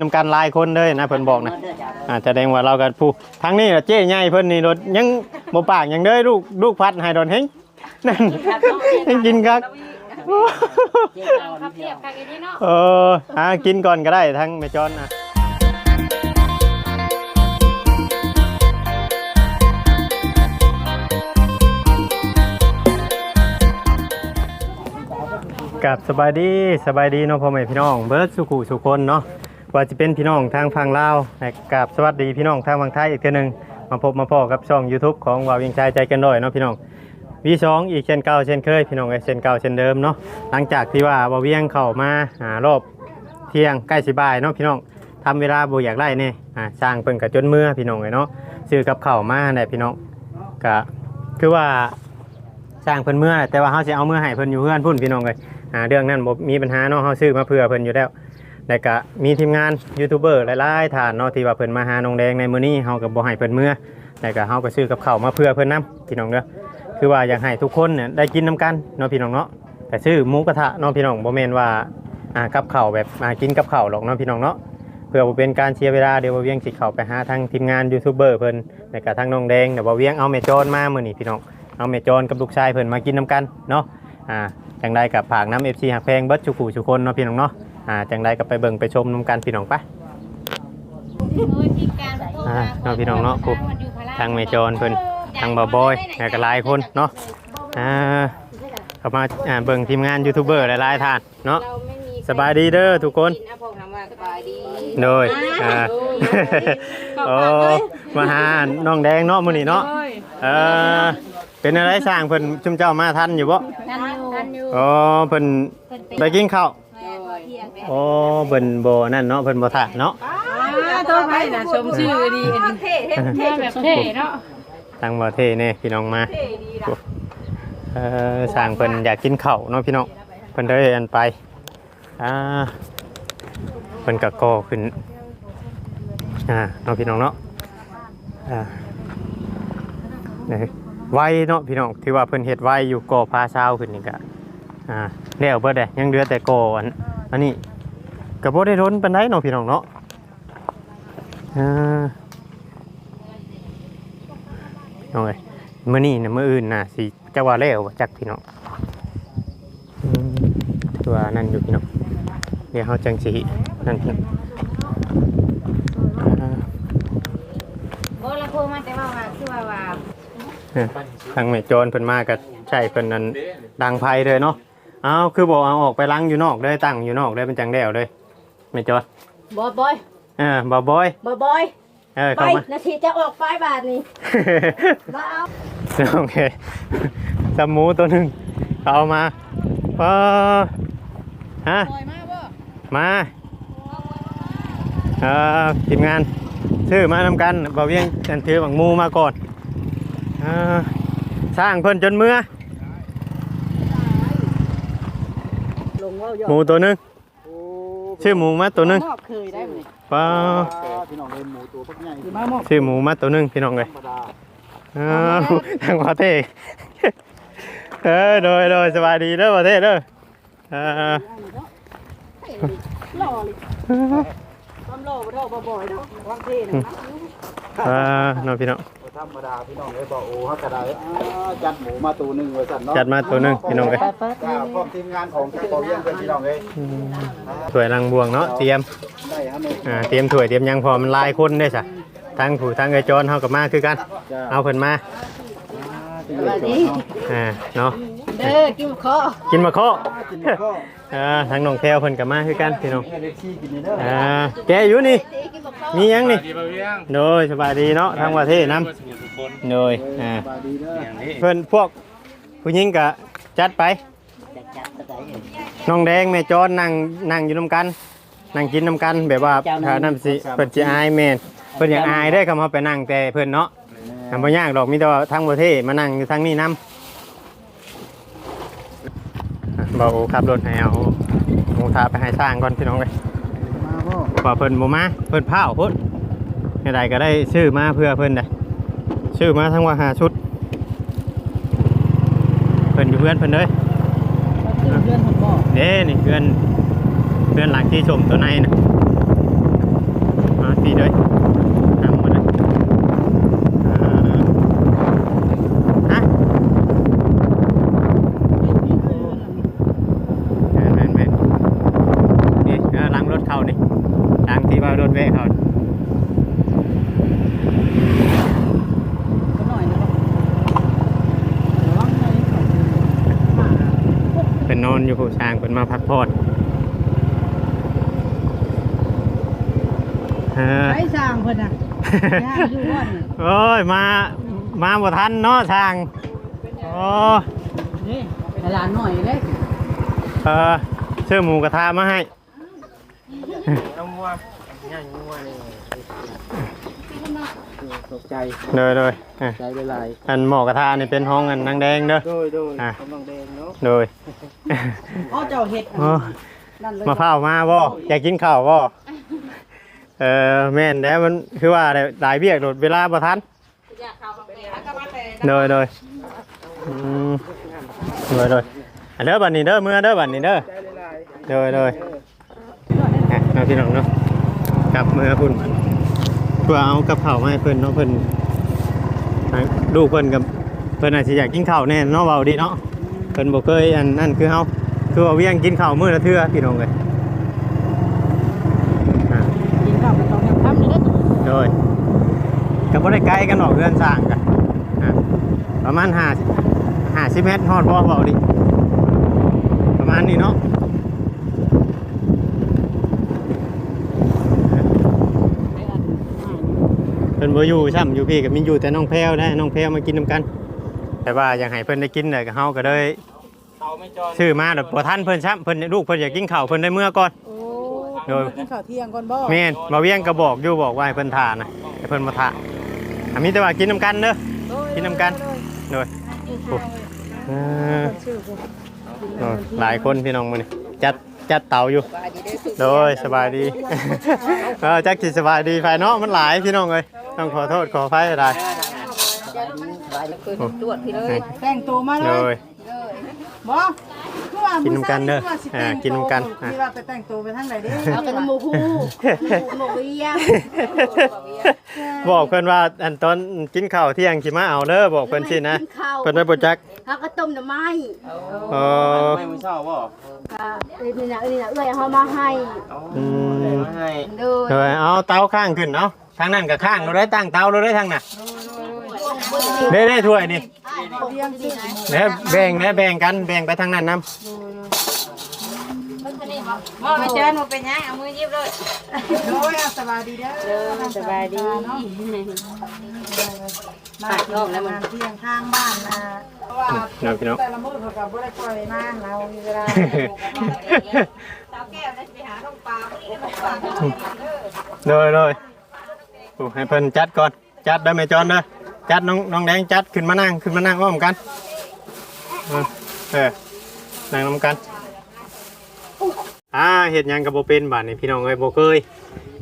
นำการหลายคนเลยนะเพิ่นบอกนะเด้อจ้าอ่าแสดงว่าเรากันผู้ทั้งนี้ล่ะเจ๊ใหญ่เพิ่นนี่รถยังบ่ปากหยังเด้อลูกลูกพัดให้ดอนเฮงนั่นยังกินคักเจ๊เอาครับเดีเทียยวบกันอย่างนี้เนาะเออหากินก่อนก็ได้ทั้งแม่จอนนะกับสบายดีสบายดีเนาะพ่อแม่พี่น้องเบิร์ดสุขุสุคนเนาะ ว่าจะเป็นพี่น้องทางฝั่งลาวและกับสวัสดีพี่น้องทางฝั่งไทยอีกเทื่อหนึงมาพบมาพอกับช่อง YouTube ของวาวิงชายใจกันด้อยเนาะพี่น้องวีสองอีกเช่นเก่าเช่นเคยพี่น้องเอ้ยเช่นเก่าเช่นเดิมเนาะหลังจากที่ว่าบาเวียงเข้ามาหารอบเที่ยงใกล้สิบ่ายเนาะพี่น้องทำเวลาบ่อยากไล่เนี่ยสร้างเพิ่นกับจนเมื่อพี่น้องเลยเนาะซื้อกับเข้ามาได้พี่น้องก็คือว่าสร้างเพิ่นเมื่อแต่ว่าเฮาสิเอาเมื่อให้เพิ่นอยู่เพื่อนพุ่นพี่น้องเลยอาเรื่องนั้นบ่มีปัญหาเนาะเฮาซื้อมาเพื่อเพิ่นอยู่แล้ว แล้วก็มีทีมงานยูทูบเบอร์หลายๆท่านเนาะที่ว่าเพิ่นมาหาน้องแดงในมื้อนี้เฮาก็บ่ให้เพิ่นเมื่อแล้วก็เฮาก็ซื้อกับข้าวมาเพื่อเพิ่นนํพี่น้องเด้อคือว่าอยากให้ทุกคนเนี่ยได้กินน้ำกันเนาะพี่น้องเนาะแต่ซื้อหมูกระทะเนาะพี่น้องบ่แม่นว่าอ่ากับข้าวแบบมากินกับข้าวหรอกเนาะพี่น้องเนาะเพื่อบ่เป็นการเสียเวลาเดี๋ยวบ่เวียงสิเข้าไปหาทางทีมงานยูทูบเบอร์เพิ่นแล้วก็ทางน้องแดงเดี๋ยวบ่เวียงเอาแม่โจรมามื้อนี้พี่น้องเอาแม่โจรกับลูกชายเพิ่นมากินน้ำกันเนาะอ่าจังไดกับผากน้ำ FC หักแพงเบิดทุกผู้ทุคนเนาะพี่น้องเนาะ อ่าจังไดก็ไปเบิ่งไปชมน้ำกันพี่น้องไปโดยที่การโทรอ่ามาเนาะพี่น้องเนาะปุ๊บทางแม่โจรเพิ่นทางบ่าวบอยแล้วก็หลายคนเนาะอ่าเข้ามาอ่าเบิ่งทีมงานยูทูบเบอร์หลายๆท่านเนาะเราไม่มีสบายดีเด้อทุกคนนะพงถามว่าสบายดีโดยอ่าโอ้มาหาน้องแดงเนาะมื้อนี้เนาะเออเป็นอะไรสร้างเพิ่นชุมเจ้ามาทันอยู่บ่ทันอยู่ทันอยู่อ๋อเพิ่นไปกินข้าวแม่บ่เที่ยง โอ้เพิ่นบ่นั่นเนาะเพิ่นบ่ทะเนาะตัวไผ่น่ะชมชื่อดีอันนี้เท่แบบเท่เนาะทางบ่เท่แน่พี่น้องมาเออสร้างเพิ่นอยากกินข้าวเนาะพี่น้องเพิ่นเลยอันไปอ่าเพิ่นก็ก่อขึ้นอ่าเนาะพี่น้องเนาะอ่านี่ไวเนาะพี่น้องที่ว่าเพิ่นเฮ็ดไวอยู่ก่อพาเช้าขึ้นนี่ก็อ่าแล้วเบิดได้ยังเหลือแต่ก่ออันอันนี้ ก็บ่ได้ทนปานใดเนาะพี่น้องเนาะอ่าน้องเอ้ยมื้อนี้น่ะมื้ออื่นน่ะสิจะว่าแล้วบ่จักพี่น้องอืมถือว่านั่นอยู่พี่น้องเดี๋ยวเฮาจังสินั่นพี่น้องอ่าบ่ละโทรมาแต่ว่าว่าคือว่าว่าทางแม่โจรเพิ่นมาก็ใช่เพิ่นนั้นดังไฟเลยเนาะอ้าวคือบอกเอาออกไปล้างอยู่นอกเลยตั้งอยู่นอกเลยเป็นจังแล้วเลย แม่โจรบอยบอยเออบ่บอย บอยบอยเออไปเข้ามา นาทีจะออกไปบาทนี่มาเอาโอเคจำหมูตัวหนึ่งเอามาปอฮะมาเออทีมงานชื่อมานำกันบ่เวียงกันถือบังหมูมาก่อนเออสร้างเพิ่นจนเมื่อลงว่าหมูตัวหนึง ชื่อหมูมาตัวหนึงมอบเคยได้ไหมปอพี่น้องเลยหมูตัวพวกใหญ่คือมามอบชื่อหมูมาตัวหนึงพี่น้องเลย ธรรมดาอ้าวทางประเทศเออโดยโดยสบายดีเด้อประเทศเด้อเออหล่อเลยความหล่อบ่เท่าบ่บ่อยเนาะวางเท่นะเออน้องพี่น้องบ่ ธรรมดาพี่น้องเลยบอกโอ้ฮักกระไดอ้าจัดหมูมาตัวหนึ่งไว้สั่นเนาะจัดมาตัวหนึงพี่น้องเลยจ้าพร้อมทีมงานของทางต่อเยี่ยมเพื่อนพี่น้องเลยถ้วยรังบวงเนาะเตรียมได้ฮะเนี่ยอ่าเตรียมถ้วยเตรียมหยังพอมันหลายคนได้สะทั้งผู้ทั้งไอ้โจรเฮากับมาคือกัน จ้าเอาเพิ่นมาสวัสดีอ่าเนาะเด้อกินข้อกินมาเคาะกินข้าว อ่าทั้งน้องแพรวเพิ่นกับมาคือกันพี่น้องให้เด็กขี้กินนี่เด้ออ่าแกอยู่นี่ มีหยังนี่โดยสบายดีเนาะทั้งประเทศนํโดยอ่าสบายดีเด้อเพิ่นพวกผู้หญิงก็จัดไปจะจับกระไดน้องแดงแม่จอนนั่งนั่งอยู่นํกัน นั่งกินนํกันแบบว่าถ้านั่นสิเพิ่นสิอายแม่นเพิ่นอยากอายได้คำเขาไปนั่งแต่เพิ่นเนาะทำบ่ยากดอกมีแต่ว่าทั้งประเทศมานั่งอยู่ทางนี้นํ บ่าวขับรถให้เอาหมูทาไปให้สร้างก่อนพี่น้องเอ้ยมาพ่อว่าเพิ่นบ่มาเพิ่นพาวพุ่นให้ได้ก็ได้ซื้อมาเพื่อเพิ่นได้ซื้อมาทั้งว่าหาชุด เพิ่นอยู่เพื่อนเพิ่นเด้ยเพื่อนผมบอกเด้นี่เพื่อนเพื่อนหลังที่ชมตัวในนะ ทางที่ว่ารถเวะเขา ก็หน่อยนะครับระวังหน่อยมา เป็นนอนอยู่ผู้ช้างเป็นมาพักผ่อนเออ ไอ้สร้างเพิ่นน่ะ ย่างอยู่ว่านี่โอ้ยมามาบ่ทันเนาะช้างโอ้นี่หลานหน่อยเลยเออซื้อหมูกระทะมาให้เอางัวย่างงัวนี่ตกใจเลยเลยอะใจละลายอันหมอกระทะนี่เป็นห้องอันนางแดงเด้อโดยโดยอะกำลังแดงเนาะโดยอ๋อเจ้าเฮ็ดโอ้นั่นเลยมาเฝ้ามาบ่อยากกินข้าวบ่ เออแม่นแล้วมันคือว่าได้หลายเบียกโดดเวลาบ่ทันโดยโดยอืมโดยโดยอันเด้อบัดนี้เด้อเมื่อเด้อบัดนี้เด้อใจละลายโดยโดยอะเอาพี่น้องเนาะกลับมือพุ่นเพื่อเอากับข้าวมาให้เพิ่นเนาะเพิ่นให้ลูกเพิ่นกับเพิ่นอาจจะอยากกินข้าวแน่เนาะเว้าดีเนาะเพิ่นบ่เคยอันนั่นคือเฮาคือว่าเวียงกินข้าวมื้อละเทื่อพี่น้องเอ้ยอะ กินข้าวก็ต้องทำนี่เด้อ โดยก็ บ่ได้ไกลกันหรอกเรือนสร้างกันอะประมาณ5 50เมตรฮอดบ่เว้าดิประมาณนี้เนาะเพิ่นบ่อยู่ซ้ำอยู่พี่ก็มีอยู่แต่น้องแพรวนะน้องแพรวมากินนํกัน แต่ว่าอยากให้เพิ่นได้กินน่ะก็เฮาก็เลยเอาไม่จอนซื้อมาดอกบ่ทันเพิ่นซ้ำเพิ่นลูกเพิ่นอยากกินข้าวเพิ่นได้เมื่อก่อนโอ้โดยกินข้าวเที่ยงก่อนบ่แม่นบ่เวียงก็บอกอยู่บอกว่าให้เพิ่นทานนะให้เพิ่นมาทาน อะมีแต่ว่ากินนํกันเด้อ กินนำกัน โดยโอ้เออชื่อผมโอ้หลายคนพี่น้องมื้อนี้จัดจัดเตาอยู่ โดยสบายดี เออจักสิสบายดีภายเนาะมันหลายพี่น้องเอ้ยต้องขอโทษขออภัยหลายตรวจพี่เลยแต่งตัวมาเลโดยยบ่คือว่า กินนำกันเด้อมื้ช้าสิแต่งอ่ากินนำกันตัวที่ว่าไปแต่งตัวไปทางไหนเด้เอากระหมูคู่หมูเวียงบอกเพิ่นว่าอันตอนกินข้าวเที่ยงสิมาเอาเด้อบอกเพิ่นสินะเพิ่นได้บ่จักเขาก็ต้มหน่อไม้เออไม่มือเช้าบ่ค่ะเอ้ยนี่นะเอ้ยนี่นะเอ้ยเอามาให้อืมมาให้โดยเออเอาเตาข้างขึ้นเนาะทางนั้นก็ข้างเราได้ตั้งเตาเราได้ทางน่ะได้ได้ถ้วยนี่ เที่ยงสิเด้แบ่งเด้แบ่งกันแบ่งไปทางนั้นนํบ่ไปเชิญมาเป็นยังเอามือยิบเลยโอะสบายดีเด้อสบายดีมาเที่ยงแล้วมันเที่ยงข้างบ้านนะเพราะว่าเนาะพี่น้องแต่ละมื้อเขาก็บ่ได้ปล่อยมาเรามีเวลาเลยเลยโอ้ให้เพิ่นจัดก่อนจัดได้ไหมจอนเด้อ จัดน้องน้องแดงจัดขึ้นมานั่งขึ้นมานั่งอ้อมกันเออเออนั่งน้ำกันอ่าเฮ็ดหยังกับบ่เป็นบาดนี่พี่น้องเอ้ยบ่เคย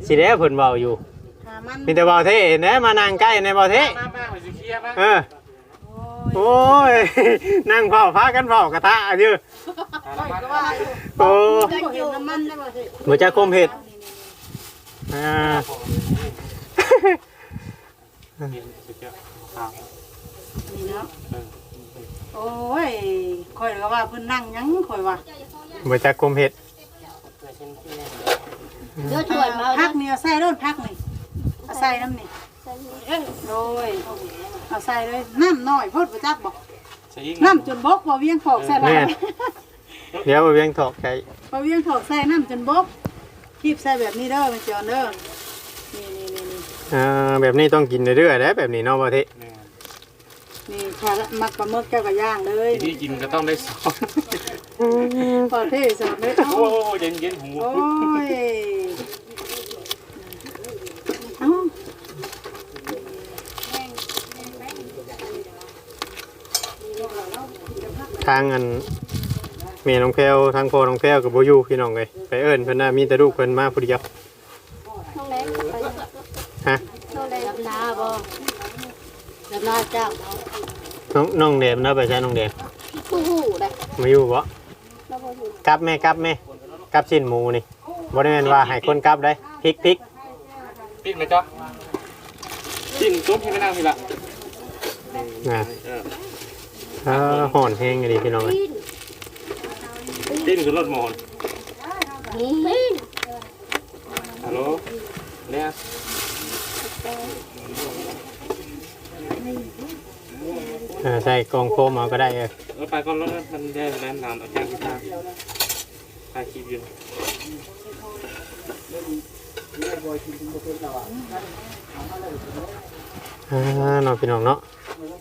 สิได้เพิ่นเว้าอยู่หามันมีแต่เว้าเท่แหน่มานั่งใกล้ในเว้าเท่มาป้าไปสิเคลียร์มาเออโอ้ย นั่งเฝ้าพากันเฝ้ากระทะอยู่ก็ว่าโอ้ก็เห็นน้ำมันได้บ่สิบ่จักคมเฮ็ดอ่านี่ เนาะโอ้ยข่อยก็ว่าเพิ่นนั่งหยังข่อยว่าบ่จักคมเฮ็ดเดี๋ยวช่วยมาพักนี่เอาใส่รถพักนี่เอาใส่น้ำนี่โดยเอาใส่เลยน้ำน้อยโพดบ่จักบอกใส่อีกน้ำจนบกบ่เวียงถอกใส่ลาแม่ยน เดี๋ยวบ่เวียงถอกใจบ่เวียงถอกใส่น้ำจนบกคีบใส่แบบนี้เด้อแม่จอนเด้อนี่นี่นี่นี่อ่าแบบนี้ต้องกินเรื่อยๆนะแบบนี้เนาะบ่ทินี่ ถ้ามักปลาหมึกเจ้าก็ย่างเลยที่กินก็ต้องได้สอนพอเทสอนเลยเอ้าโอ้เย็นเย็นหูโอ้ยเอ้าทางอันแม่น้องแพรวทางพ่อน้องแพรวก็บ่อยู่พี่น้องเอ้ยไปเอิ้นเพิ่นน่ะมีแต่ลูกเพิ่นมาผู้เดียวน้องเล็กฮะน้องเล็กรับนาบ่รับนาเจ้า น้องน้องแดมเนาะไปใช้น้องแดมผู้หูได้มาอยู่บ่แล้วบ่หูกลับแม่กลับแม่กลับชิ้นหมูนี่บ่ได้แม่นว่าให้คนกลับได้พริกพริกปิดไหมจ๊ะปิดตุ๊บให้ไม่นั่งทีละนะเออเออห่อนแห้งอยู่ดีพี่น้องเอ้ยปิ้นคือรถมอนนี่ฮัลโหลเออใส่กล่องโฟมเอาก็ได้เออเออไปก่อนรถมันได้แล้วนานเอาแจ้งพี่ตาถ่ายคลิปอยู่อ่าเนาะพี่น้องเนาะ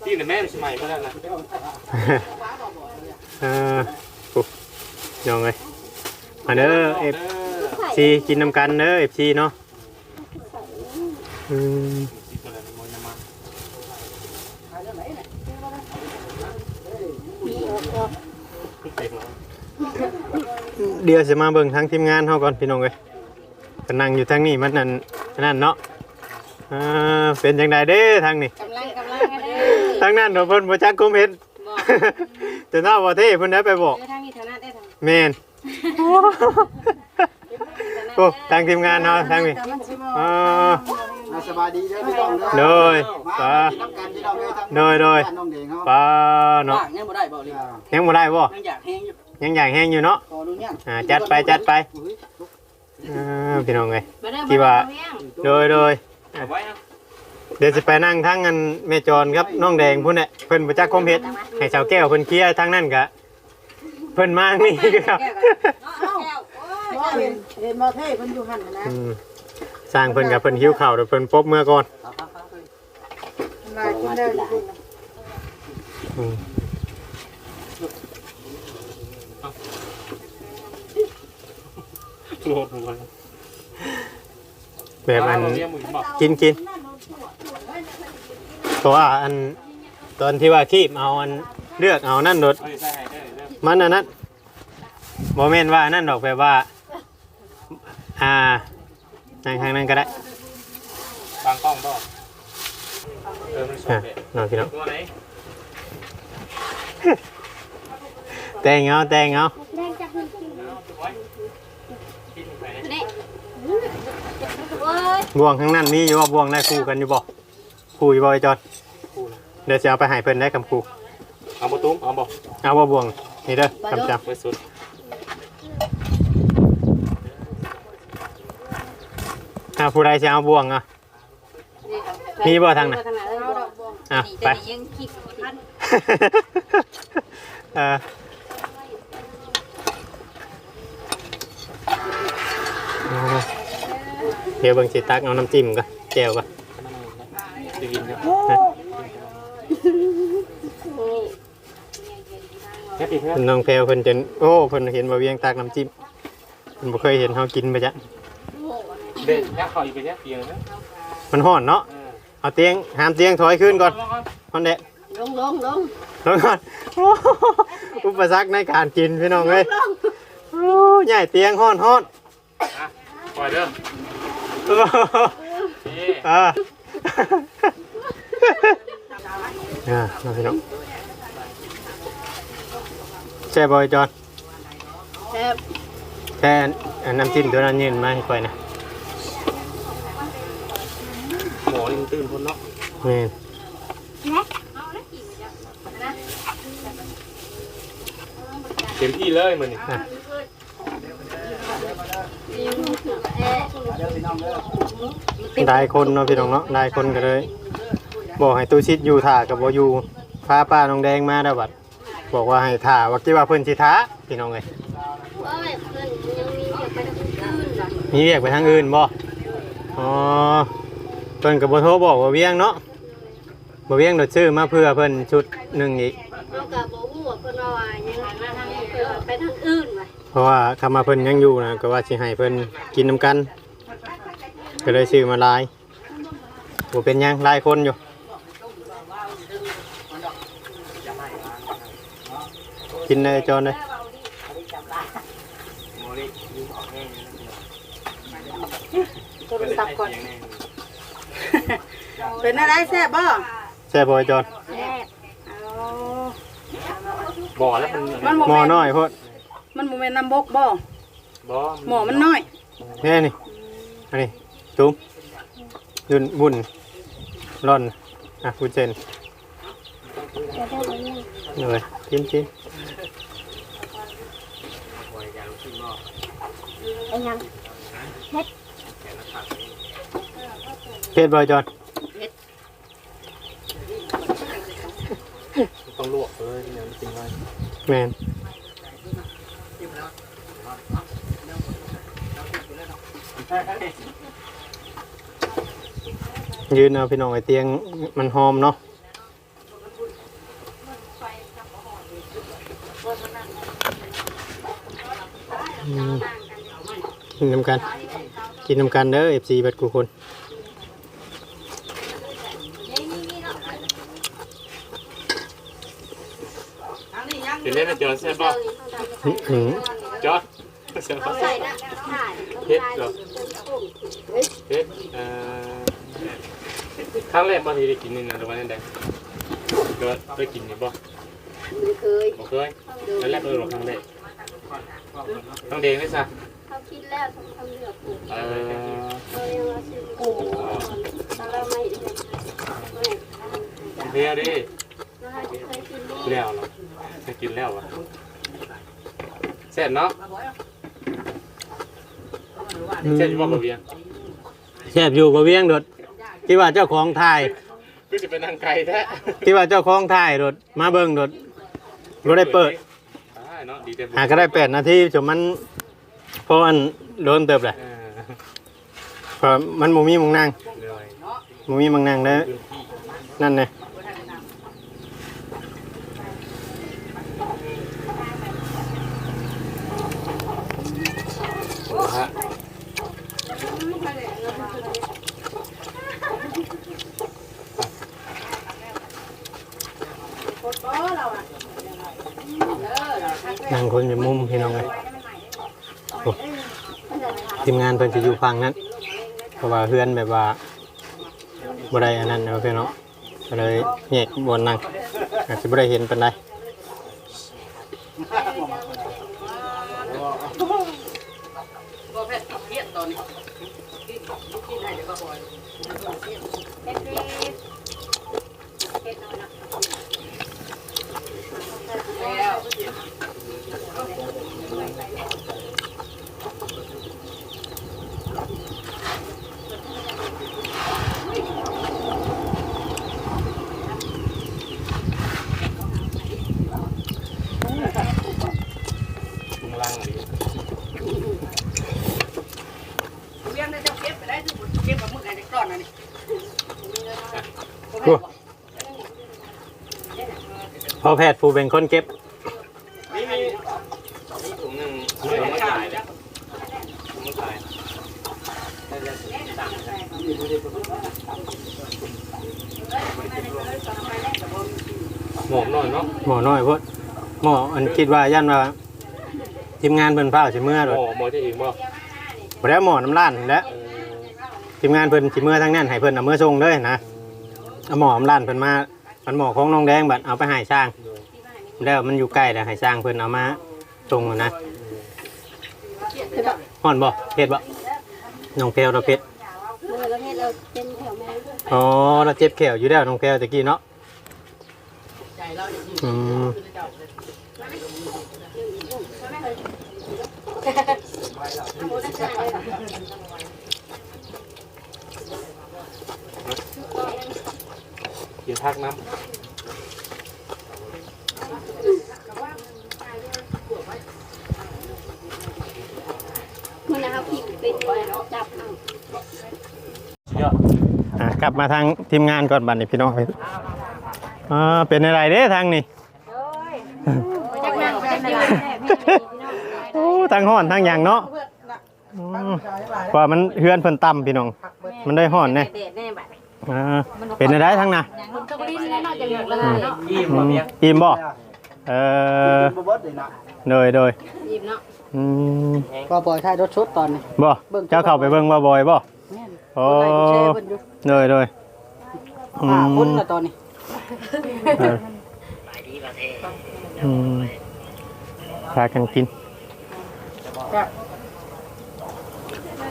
ที่ในแม่สมัยเมื่อนั้นนะเออปุ๊บน้องเลยมาเด้อเอฟซีกินน้ำกันเด้อเอฟซีเนาะอืม เดี๋ยวจะมาเบิ่งทางทีมงานเฮาก่อนพี่น้องเลยก็นั่งอยู่ทางนี้มันนั่นนั่นเนาะอ่าเป็นจังไดเด้ทางนี้กำลังกำลังกันเด้อทางนั้นเดี๋ยวเพิ่นบ่จักกุมเฮ็ด บอกจะน่าบ่เท่เพิ่นได้ไปบอกเออทางนี้ฐานะได้ทาง แม่นโอ้ทางทีมงานเนาะทางนี้แต่มันสิบ่อ๋ออ่าสบายดีเด้อพี่น้องเด้อโดยมาปลากินน้ำกันพี่น้องเอ้ยทั้งโดยโดยบ้านน้องเดงเฮาปลาเนาะยังบ่ได้บ่เลยอ่ายังบ่ได้บ่ยังอยากแห้งอยู่ ยังอยากแห้งอยู่เนาะ ขอดูเนี่ยอ่าจัดไปจัดไปอุ้ยอ่าพี่น้องเอ้ยมาเด้อที่ว่าเลี้ยงโดยโดยเอาไว้นะเดี๋ยวจะไปนั่งทั้งอันแม่จรครับน้องแดงพุ่นน่ะเพิ่นบ่จักกุมเฮ็ดให้ชาวแก้วเพิ่นเคลียร์ทางนั้นก็เพิ่นมานี่คือครับบ่เห็นเห็นบ่เท่เพิ่นอยู่หั่นน่ะนะอืมสร้างเพิ่นกับเพิ่นหิวข้าวเดี๋ยวเพิ่นปบเมื่อก่อนมากินได้อยู่พุ่นน่ะอืม โหลดหัวแบบอันเราเรียกมึงบอกกินกินเพราะว่าอันตอนที่ว่าคีบเอาอันเลือกเอานั่นโดดเฮ้ยใช่ใช่เรื่องมันอันนั้นโมเมนว่าอันนั่นดอกแบบว่า อ่าในทางนั้นก็ได้บางกล้องบ่เออมันสอะดเลยนอนพี่น้องตัวไหนแต่งเอาแต่งเอานี่โอ้ย บ่วงข้างนั้นมีอยู่ว่าบ่วงได้คู่กันอยู่บ่คู่อยู่บ่ไอ้จอดเดี๋ยวจะเอาไปให้เพิ่นได้คำคู่เอาประตูเอาบ่เอาว่าบ่วงนี่เด้อคำจไปสุดำอ่าผู้ใดจะเอาบ่วงอะ มีบ่ทางน่ะทางไหนเอ้ยบอกอะนี่ไปแต่นี่ยังคิดบ่ทันเออเดี๋ยวเบิ่งสิตักเอาน้ำจิ้มก่อนแจ่วก่อนจะกินครับแค่ปีเท่าเพิ่นน้องแพรวเพิ่นจนโอ้เพิ่นเห็นว่าเวียงตักน้ำจิ้มเพิ่นบ่เคยเห็นเฮากินไปจ้ะเด็กยักษ์เขาอีกไปยักษ์เตียงนะมันฮ้อนเนาะเอาเตียงหามเตียงถอยขึ้นก่อนฮ้อนแดะลงลงลงลงก่อนอุปสรรคในการกินพี่น้องเอ้ยโอ้ใหญ่เตียงฮ้อนฮ้อนอะปล่อยเด้อ อ้นี่อ่าอ่ามาพี่น้องแช่บอยจอนแซ่บแค่อันน้ำจิ้มตัวนั้นยืนมาให้ค่อยนะหมอนี่มันตื่นคนเนาะแม่นเต็มที่เลยมันนี่ อะ เด้อพี่น้องเด้อ ได้คนเนาะพี่น้องเนาะได้คนก็เลยบอกให้ตู้ชิดอยู่ถ่ากับบ่อยู่พาป้าน้องแดงมาแล้บัดบอกว่าให้ถ่าว่าคิดว่าเพิ่นสิท้าพี่น้องเอ้ยมีอยากไปทางอื่นว่ะมีเรียกไปทางอื่นบ่อ๋อเพิ่นก็บ่โทรบอกว่าเวียงเนาะบ่เวียงโดดชื่อมาเพื่อเพิ่นชุดหนึ่งอีกเราก็บ่ฮู้ว่าเพิ่นว่ายังมาทางนี้เพิ่นไปทางอื่นว่ะ เพราะว่าคำมาเพิ่นยังอยู่นะก็ว่าสิให้เพิ่นกินน้ำกัน ก็เลยซื้อมาหลายบ่เป็นหยังหลายคนอยู่กินเลยจอนเลยโทรศัพท์ก่อน เป็นอะไรแซ่บบ่แซ่บบ่ไอ้จอนแซ่บเอาบ่อแล้วมัน มันบ่หม้อแม่น น้อยโพด มันบ่แม่นน้ำบกบ่บ่หมอมันน้อยแค่นี่อันนี้ตุ้มยุนบุญร่อนอะคุณเจนเลยกินกินไอ้ยังเพชรบอยจอนต้องลวกเลยเนี่ยมันจริงเลยแมน ยืนเอาพี่น้องไอเตียงมันหอมเนาะอืมกินน้ำกัน กินน้ำกันเด้อเอฟซีบัดกูคนเดี๋ยวเล่นนะจอดใช่ป่ะอื้อหือจอด ใช่ป่ะใส่นะถ่ายเฮ็ดเหรอเฮ็ดเอ่อครั้งแรกบางทีได้กินนี่นะหรือว่านั่นแดงเกิดได้กินนี่บ่ไม่เคยบ่เคยแล้วแรกเลยหรอครั้งแรกต้งเดงได้ซะเขาคิดแล้วทำเหลือปลูกเออเรายังเราซื้อปลูกแต่เราไม่ได้เพียดิแล้วเหรอจะกินแล้ววะเสร็จเนาะ เสร็จอยู่บ่บ่เวียงแซ่บอยู่บ่เวียงโดดคิดว่าเจ้าของถ่ายคือจะเป็นนางไก่แท้คิดว่าเจ้าของถ่ายโดดมาเบิ่งโดดบ่ได้เปิดได้เนาะดีแต่บุญหาก็ได้แปดนาทีจนมันเพราะอันโดนเติบแหละเออเพราะมันบ่มีหมองนั่งเลยบ่มีหมองนั่งแล้วพื้นที่นั่นไง นั่งคนอยู่มุมพี่น้องเลยโอ้ทีมงานเพิ่นจะอยู่ฝั่งนั้นเพราะว่าเฮือนแบบว่าบ่ได้อันนั้นเอาพี่น้องก็เลยแยกบนนั่งอาจจะบ่ได้เห็นปานใดลุง แพทย์ผู้เป็นคนเก็บนี่มีนี่ถุงหนึ่งถุงหนึ่งมาขายแล้วถุงมาขายหมอมหน่อยเนาะหมอน้อยพดหมออันคิดว่าย่านว่าทีมงานเพิ่นพาสิเมื่อหโดมดอหมอจะเองบ่บ่ได้หมอน้ำล้านแล้วทีมงานเพิ่นสิเมื่อทั้งนั้นให้เพิ่นเอาเมื่อส่งเลยนะเอาหมอน้ำล้านเพิ่นมามันหมอของน้องแดงบัดเอาไปให้ช่าง แล้วมันอยู่ใกล้แล้วให้สร้างเพิ่นเอามาส่งนะห่อนบ่เผ็ดบ่น้องแพรวเราเผ็ดเมื่อเราเฮ็ดเราเป็นแถวแม่อ๋อเราเจ็บแขวอยู่แล้วน้องแพรวตะกี้เนาะอืมเดี๋ยวทักน้เมื่อนะครับผิดเป็นจับเอาำเยอะอะกลับมาทางทีมงานก่อนบัดนี้พี่น้องอ่าเป็นอะไรเด้ทางนี้จักนั่งจักยืนโอ้ทางห่อนทางหยังเนาะอืมเพราะว่ามันเฮือนเพิ่นต่ำพี่น้อง มันได้ห่อนแน่เด็ดแน่บัดอ่าเป็นอะไรทางน่ะคนตกลิ้นแล้วนอกจากเหลืองแล้วเนาะอืมอิ่มบ่เออบ่เบิดเลยนะโดยโดยหยิบเนาะ อืมก็ปล่อยท้ายรถชุดตอนนี้ บ่เจ้าเข้าไปเบิ่งว่าบ่อยบ่ แม่นโอ้กดไลค์กดแชร์เพิ่นอยู่โดยโดยอืห้ามคนละตอนนี้เอออืมพากันกิน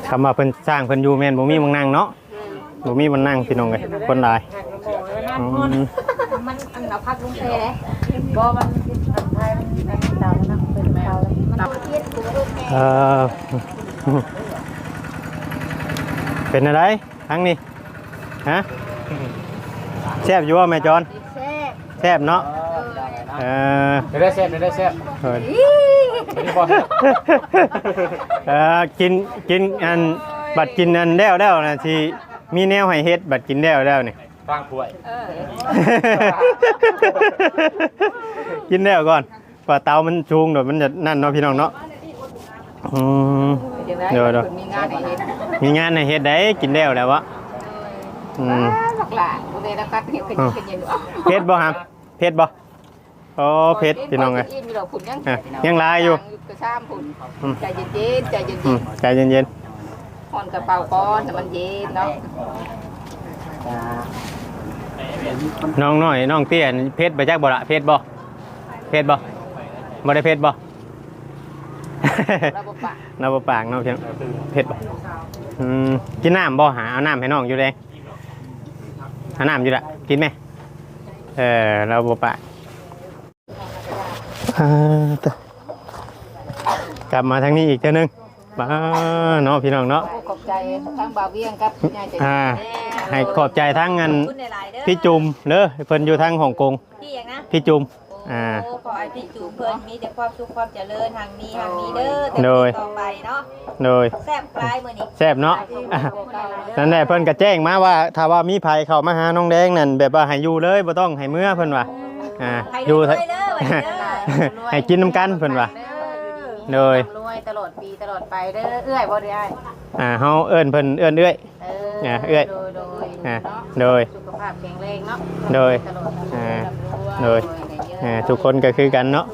คำว่าเพิ่นสร้างเพิ่นอยู่แม่นบ่มีหมังนั่งเนาะบ่มีมันนั่งพี่น้องเอ้ยคนหลายอืมมันอันเอาพักลุงแพบ่มันอันไทยมันเป็น เออเป็นอะไรทั้งนี้ฮะแซ่บอยู่ว่าแม่จอนแซ่บแซ่บเนาะเออเดี๋ยวได้แซ่บเดี๋ยวได้แซ่บเออไม่ได้บอกเออกินกินอันบัดกินอันแล้วแล้วนะที่มีแนวให้เฮ็ดบัดกินแล้วแล้วนี่ฟังป่วยกินแล้วก่อนกว่าเตามันชูงเดี๋ยวมันจะนั่นเนาะพี่น้องเนาะ อืมเดี๋ยวเดี๋ยว มีงานให้เฮ็ดมีงานให้เฮ็ดได้กินแล้วแล้ววะอืมบักหล่ะบ่ได้แล้วก็เฮ็ดเป็นเป็นยังอยู่เพชรบ่ครับเพชรบ่โอ้เพชรพี่น้องไงอิ่มอยู่ดอกพุ่นยังอะยังหลายอยู่กระชามพุ่นอืม ใจเย็นๆใจเย็อืมนใจเย็นๆห่อนกระเป๋าก่อนให้มันเย็นเนาะๆน้องน้อยน้องเตี้ยนี่เพชรไปจักบ่ละเพชรบ่เพชรบ่บ่ได้เพชรบ่ระบบปะ เราบ่ปากเนาะเพียงเพชรบ่อืมกินน้ำบ่หาเอาน้ำให้น้องอยู่เลยหาน้ำอยู่ละกินไหมเออเราบ่ปากอ่าต่อกลับมาทางนี้อีกเท่านึงบ้าเนาะพี่น้องเนาะขอบใจทั้งบ่าวเวียงครับยายใจอ่าให้ขอบใจทั้งเงินคุณหลายๆเด้อพี่จุมเด้อเพิ่นอยู่ทางฮ่องกงพี่อย่างนะพี่จุม อ่าโอ้ขอให้พี่จูเพิ่นมีแต่ความสุขความเจริญทางนี้ทางนี้เด้อแต่โดย ต่อไปเนาะโดยแซ่บปลายมื้อนี้แซ่บเนาะอะนั่นแหละเพิ่นก็แจ้งมาว่าถ้าว่ามีภัยเข้ามาหาน้องแดงนั่นแบบว่าให้อยู่เลยบ่ต้องให้เมื่อเพิ่นว่าอ่าให้อยู่รเถวอะ ยเด้อไว้เด้อให้กินน้ำกันเพิ่นว่าโดย รวยตลอดปีตลอดไปเด้อเอื้อยบ่ได้อ่าเฮาเอิ้นเพิ่นเอิ้นเอื้อย เออะเอื้อยโดยโดยอ่าเนาะโดยสุขภาพแข็งแรงเนาะโดยตลอดอ่าโดโดย อ่าทุกคนก็คือกันเนาะ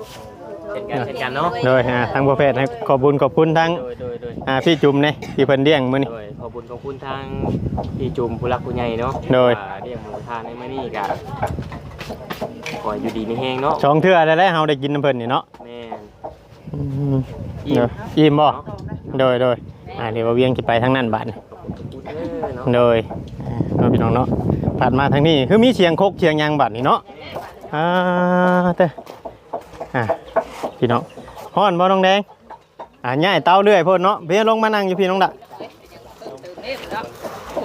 เช่นกันเช่นกันเนาะโดยอ่าทางประเภทให้ขอบคุญขอบคุณทั้งโดยโดยโดยอ่าพี่จุมนี่ที่เพิ่นเลี้ยงมื้อนี้ โดยขอบคุณขอบคุณทางพี่จุมผู้รักผู้ใหญ่เนาะโดย ว่าเรียกหมูทานในมื้อนี้ก็ขออยู่ดีมีแฮงเนาะสองเทื่อได้แล้วเฮาได้กินน้ำเพิ่นนี่เนาะแม่น อืมอิ่มโดยอิ่มบ่โดยโดยอ่าเดี๋ยวว่าเวียงสิไปทางนั้นบัดนี่เออเนาะโดยอ่าเนาะพี่น้องเนาะผ่านมาทางนี้คือมีเสียงคกเสียงหยังบัดนี่เนาะ อ่าเต้ออ่าพี่น้องฮ้อนบ่น้องแดงอ่าย่ายเตาเรื่อยโพ่นเนาะเพี่ลงมานั่งอยู่พี่น้องดะ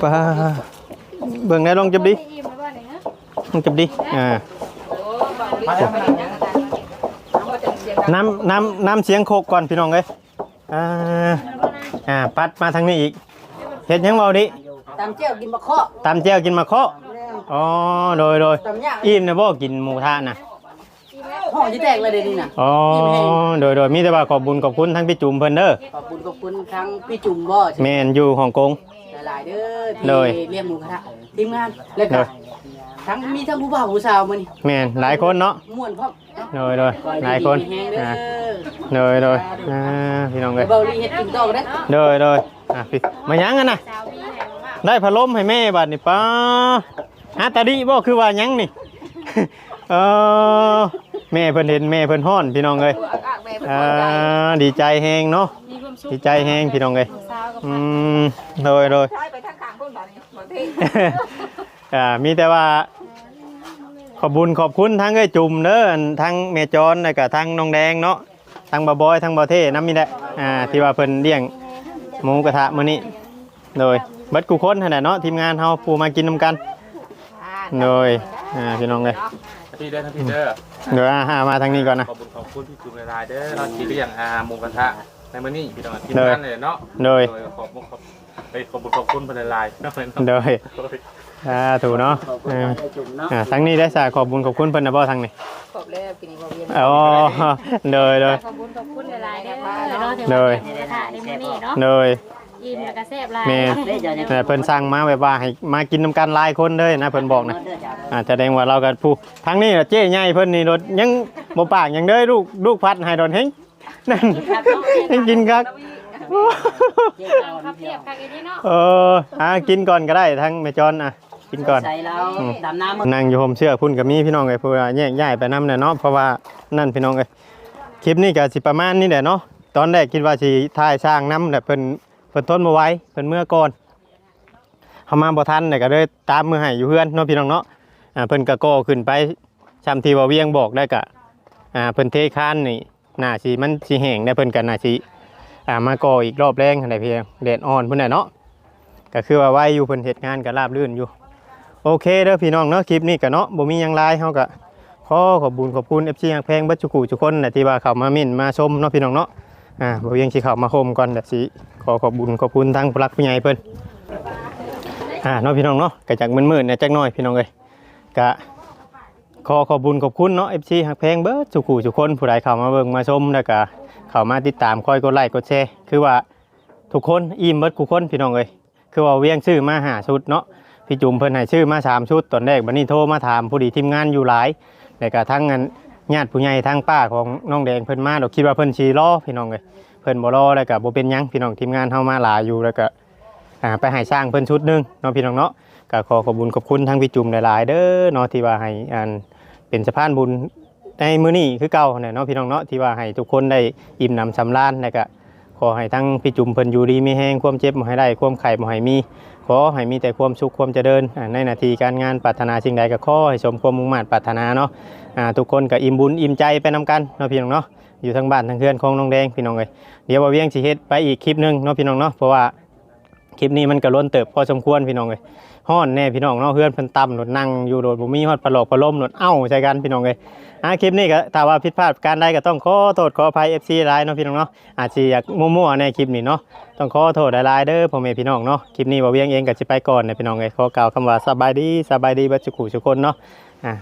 ปลาเบิ่งได้ลงจับดิลงจับดิอ่าน้ำน้ำน้ำเสียงโคกก่อนพี่น้องเอ้ยอ่าอ่าปัดมาทางนี้อีกเฮ็ดหยังเบาดิตามเจ้ากินบะเคาะตำแจ่วกินมะเคาะ อ๋อโดยโดยตำยากอิ่มนะบ่กินหมูทะนะห่อจะแตกเลยเดี๋ยวนี้น่ะอ๋อโดยโดยมีแต่ว่าขอบบุญขอบคุณทั้งพี่จุ๋มเพิ่นเด้อขอบคุณขอบคุณทั้งพี่จุ่มบ่ใช่ไหมแม่นอยู่ฮ่องกงหลายๆเด้อเลยที่เลี้ยงหมูกระทะทีมงานแล้วก็เลยทั้งมีทั้งผู้บ่าวผู้สาวมื้อนี้แม่นหลายคนเนาะม่วนพร้อมโดยโดยหลายคนแฮงเด้อ่าอโดยโดยอ่าพี่น้องเอ้ยเบาลีเฮ็ดกินต่อกันเด้อโดยโดยอะพี่มายังกันน่ะได้พัดลมให้แม่บัดนี่ป้า ฮาตาดีบ่คือว่าหยังนี่ เออแม่เพิ่นเห็นแม่เพิ่นฮ้อนพี่น้องเอ้ยอ่าดีใจแฮงเนาะดีใจแฮงพี่น้องเอ้ยอืมโดยโดยใช้ไปทางกลางพุ่นบัดนี้บ่ที่อ่ามีแต่ว่า ขอบบุญขอบคุณทั้งไอ้จุ่มเด้ออันทั้งเมจอนแล้วก็ทั้งน้องแดงเนาะทั้งบาบอยทั้งบาเท่น้ำมีแหละอ่าที่ว่าเพิ่นเลี้ยงหมูกระทะมื้อนี้ โดยเบิดกูคนหั่นแหละเนาะทีมงานเฮาผู้มากินนํกั นโดยอ่าพี่น้องเลย พี่เด้อทั้งพี่เด้อเดี๋ยวอาหามาทางนี้ก่อนนะ ขอบคุณขอบคุณพี่จุมหลายๆเด้อเราที่เลี้ยงอาหารหมูกระทะในมื้อนี้พี่น้องทีมเลยงานเลยเนาะโดย ขอบคุณขอบไปขอบคุณขอบคุณเพิ่นหลายๆเนาะเพิ่นโดยอ่าถูกเนาะขอบคุณอ่าไอ้จุ่มเนาะอ่าทั้งนี้ได้สาขอบบุญขอบคุณเพิ่นนะบ่ทางนี้ขอบแล้วกินนี่บ่เวียนอ๋อโดยโดยขอบคุณขอบคุณหลายๆนะคะเนาะโดยในค่ะในมื้อนี้เนาะโดย ยิ้มแล้วก็แซ่บหลายแม่เด้อจ้ะเนี่ยแต่เพิ่นสั่งมาแบบว่าให้มากินน้ำกันหลายคนเลยนะเพิ่นบอกนะเด้อจ้ะอ่าแสดงว่าเรากันผู้ทั้งนี้น่ะเจ๊ใหญ่เพิ่นนี่รถยังบ่ปากหยังเด้อลูกลูกพัดให้ดอนเฮงนั่นยังกินครับเจ๊เอาครับเทียบกันอีกนิดเนาะเอออ่ากินก่อนก็ได้ทั้งแม่จอนอะกินก่อน ใส่แล้วดำน้ำนั่งอยู่ห่มเสื้อพุ่นกับมีพี่น้องไอ้ผู้ว่าแยกย้ายไปนำน่ะเนาะเพราะว่านั่นพี่น้องเอ้ยคลิปนี้ก็สิประมาณนี้แหละเนาะตอนแรกคิดว่าสิถ่ายสร้างน้ำแต่เพิ่นเพิ่นทนบ่ไว้เพิ่นเมื่อก่อนเฮามาบ่ทันเนี่ยก็เลยตามมือให้อยู่เพื่อนเนาะพี่น้องเนาะอ่าเพิ่นก็ก่อขึ้นไปชำที่ว่าเวียงบอกได้ก็อ่าเพิ่นเทคานนี่หน่าสิมันสิแห้งได้เพิ่นก็น่าสิอ่ามาก่ออีกรอบแรงหั่นแหละพี่แดดอ่อนพุ่นน่ะเนาะก็คือว่าไว้อยู่เพิ่นเฮ็ดงานก็ราบรื่นอยู่โอเคเด้อพี่น้องเนาะคลิปนี้ก็เนาะบ่มีหยังหลายเฮาก็ขอขอบุญขอบคุณ FC ฮักแพงบัดจุกุทุกคนนะที่ว่าเข้ามาเม่นมาชมเนาะพี่น้องเนาะอ่าบ่เวียงสิเข้ามาโฮมก่อนเดี๋ยวสิ ขอขอบคุญขอบคุณทางผู้หลักผู้ใหญ่เพิ่นอ่าเนาะพี่น้องเนาะก็จักมึนๆเนี่ยจักน่อยพี่น้องเอ้ยก็ขอขอบคุญขอบคุณเนาะ FC ฮักแพงเบิดจุกุทุคนผู้ใดเข้ามาเบิ่งมาชมแล้วก็เข้ามาติดตามคอยกดไลค์กดแชร์คือว่าทุกคนอิ่มเบิดทุกคนพี่น้องเอ้ยคือว่าเวียงชื่อมาหาชุดเนาะพี่จุ๋มเพิ่นให้ชื่อมาสามชุดตอนแรกบัดนี้โทรมาถามผู้ดีทีมงานอยู่หลายแล้วก็ทั้งงานญาติผู้ใหญ่ทั้งป้าของน้องแดงเพิ่นมาเราคิดว่าเพิ่นสิรอพี่น้องเอ้ย พิ่นบ่รอแล้วก็บ่เป็นหยังพี่น้องทีมงานเฮามาหลายอยู่แล้วก็อ่าไปให้สร้างเพิ่นชุดหนึงเนาะพี่น้องเนาะก็ขอขอบคุญขอบคุณทั้งพี่จุ๋มหลายๆเด้อเนาะที่ว่าให้อันเป็นสะพานบุญในมื้อนี้คือเก่าเนี่ยเนาะพี่น้องเนาะที่ว่าให้ทุกคนได้อิ่มหนำสำราญแล้วก็ขอให้ทั้งพี่จุ๋มเพิ่นอยู่ดีมีแฮงความเจ็บบ่ให้ได้ความไข้บ่ให้มี ขอให้มีแต่ความสุขความเจริญอ่าในหนาทีการงานปรารถนาสิ่งใดก็ขอให้สมความมุ่งมั่นปรารถนาเนาะอ่าทุกคนก็อิ่มบุญอิ่มใจไปนำกันเนาะพี่น้องเนาะ อยู่ทั้งบ้านทั้งเพื่อนของน้องแดงพี่น้องเลยเดี๋ยวว่าเวียงสิเฮ็ดไปอีกคลิปหนึงเนาะพี่น้องเนาะเพราะว่าคลิปนี้มันก็ล้นเติบพอสมควรพี่น้องเลยฮ้อนแน่พี่น้องเนาะเพื่อนเพิ่นต่ำหนดนั่งอยู่โดดบ่มีฮอดปลอกปลลมหนดเอ้าใช่กันพี่น้องเลยอ่าคลิปนี้ก็ถ้าว่าผิดพลาดการใดก็ต้องขอโทษขออภัย FC หลายเนาะพี่น้องเนาะอาจสิอยากมั่วๆในคลิปนี้เนาะต้องขอโทษหลายๆเด้อพ่อแม่พี่น้องเนาะคลิปนี้บ่าเวียงเองก็สิไปก่อนนะพี่น้องเอ้ยขอกล่าวคำว่าสบายดีสบายดีบัดจุกุทุกคนเนาะอ่า